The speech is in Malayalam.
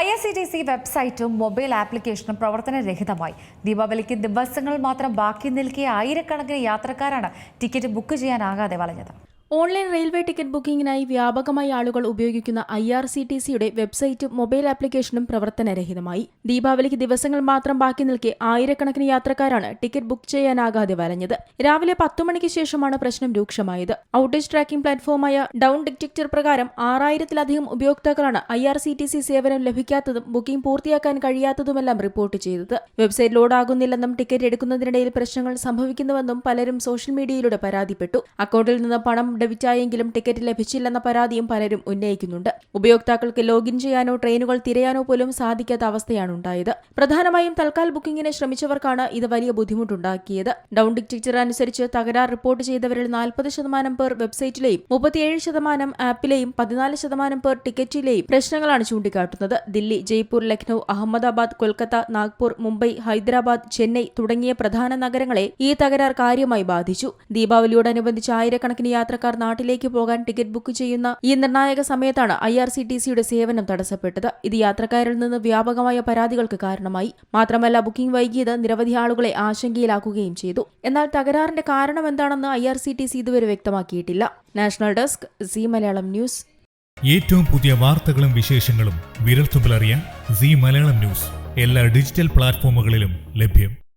I S C T C വെബ്സൈറ്റും മൊബൈൽ ആപ്ലിക്കേഷനും പ്രവർത്തനരഹിതമായി. ദീപാവലിക്ക് ദിവസങ്ങൾ മാത്രം ബാക്കി നിൽക്കിയ ആയിരക്കണക്കിന് യാത്രക്കാരാണ് ടിക്കറ്റ് ബുക്ക് ചെയ്യാനാകാതെ വലഞ്ഞത് ഓൺലൈൻ റെയിൽവേ ടിക്കറ്റ് ബുക്കിംഗിനായി വ്യാപകമായി ആളുകൾ ഉപയോഗിക്കുന്ന ഐ ആർ സി ടി സിയുടെ വെബ്സൈറ്റും മൊബൈൽ ആപ്ലിക്കേഷനും പ്രവർത്തനരഹിതമായി. ദീപാവലിക്ക് ദിവസങ്ങൾ മാത്രം ബാക്കി നിൽക്കെ ആയിരക്കണക്കിന് യാത്രക്കാരാണ് ടിക്കറ്റ് ബുക്ക് ചെയ്യാനാകാതെ വലഞ്ഞത്. രാവിലെ പത്തു മണിക്ക് ശേഷമാണ് പ്രശ്നം രൂക്ഷമായത്. ഔട്ടേജ് ട്രാക്കിംഗ് പ്ലാറ്റ്ഫോമായ ഡൌൺ ഡിറ്റക്ടർ പ്രകാരം ആറായിരത്തിലധികം ഉപയോക്താക്കളാണ് I R C T C സേവനം ലഭിക്കാത്തതും ബുക്കിംഗ് പൂർത്തിയാക്കാൻ കഴിയാത്തതുമെല്ലാം റിപ്പോർട്ട് ചെയ്തത്. വെബ്സൈറ്റ് ലോഡാകുന്നില്ലെന്നും ടിക്കറ്റ് എടുക്കുന്നതിനിടയിൽ പ്രശ്നങ്ങൾ സംഭവിക്കുന്നുവെന്നും പലരും സോഷ്യൽ മീഡിയയിലൂടെ പരാതിപ്പെട്ടു. അക്കൗണ്ടിൽ നിന്ന് പണം ഡെബിറ്റായെങ്കിലും ടിക്കറ്റ് ലഭിച്ചില്ലെന്ന പരാതിയും പലരും ഉന്നയിക്കുന്നുണ്ട്. ഉപയോക്താക്കൾക്ക് ലോഗിൻ ചെയ്യാനോ ട്രെയിനുകൾ തിരയാനോ പോലും സാധിക്കാത്ത അവസ്ഥയാണ് ഉണ്ടായത്. പ്രധാനമായും തൽക്കാൽ ബുക്കിംഗിന് ശ്രമിച്ചവർക്കാണ് ഇത് വലിയ ബുദ്ധിമുട്ടുണ്ടാക്കിയത്. ഡൌൺ ഡിറ്റക്ടർ അനുസരിച്ച് തകരാർ റിപ്പോർട്ട് ചെയ്തവരിൽ നാൽപ്പത് ശതമാനം പേർ വെബ്സൈറ്റിലെയും മുപ്പത്തിയേഴ് ശതമാനം ആപ്പിലെയും പതിനാല് ശതമാനം പേർ ടിക്കറ്റിലെയും പ്രശ്നങ്ങളാണ് ചൂണ്ടിക്കാട്ടുന്നത്. ദില്ലി ജയ്പൂർ ലക്നൌ അഹമ്മദാബാദ് കൊൽക്കത്ത നാഗ്പൂർ മുംബൈ ഹൈദരാബാദ് ചെന്നൈ തുടങ്ങിയ പ്രധാന നഗരങ്ങളെ ഈ തകരാർ കാര്യമായി ബാധിച്ചു. ദീപാവലിയോടനുബന്ധിച്ച് ആയിരക്കണക്കിന് യാത്രക്കാർ നാട്ടിലേക്ക് പോകാൻ ടിക്കറ്റ് ബുക്ക് ചെയ്യുന്ന ഈ നിർണായക സമയത്താണ് ഐ ആർ സി ടി സിയുടെ സേവനം തടസ്സപ്പെട്ടത്. ഇത് യാത്രക്കാരിൽ നിന്ന് വ്യാപകമായ പരാതികൾക്ക് കാരണമായി. മാത്രമല്ല ബുക്കിംഗ് വൈകിയത് നിരവധി ആളുകളെ ആശങ്കയിലാക്കുകയും ചെയ്തു. എന്നാൽ തകരാറിന്റെ കാരണം എന്താണെന്ന് I R C T C ഇതുവരെ വ്യക്തമാക്കിയിട്ടില്ല. National desk C Malayalam news. ഏറ്റവും പുതിയ വാർത്തകളും വിശേഷങ്ങളും വിരൽത്തുമ്പിലറിയാൻ സി മലയാളം ന്യൂസ്. എല്ലാ ഡിജിറ്റൽ പ്ലാറ്റ്ഫോമുകളിലും ലഭ്യം.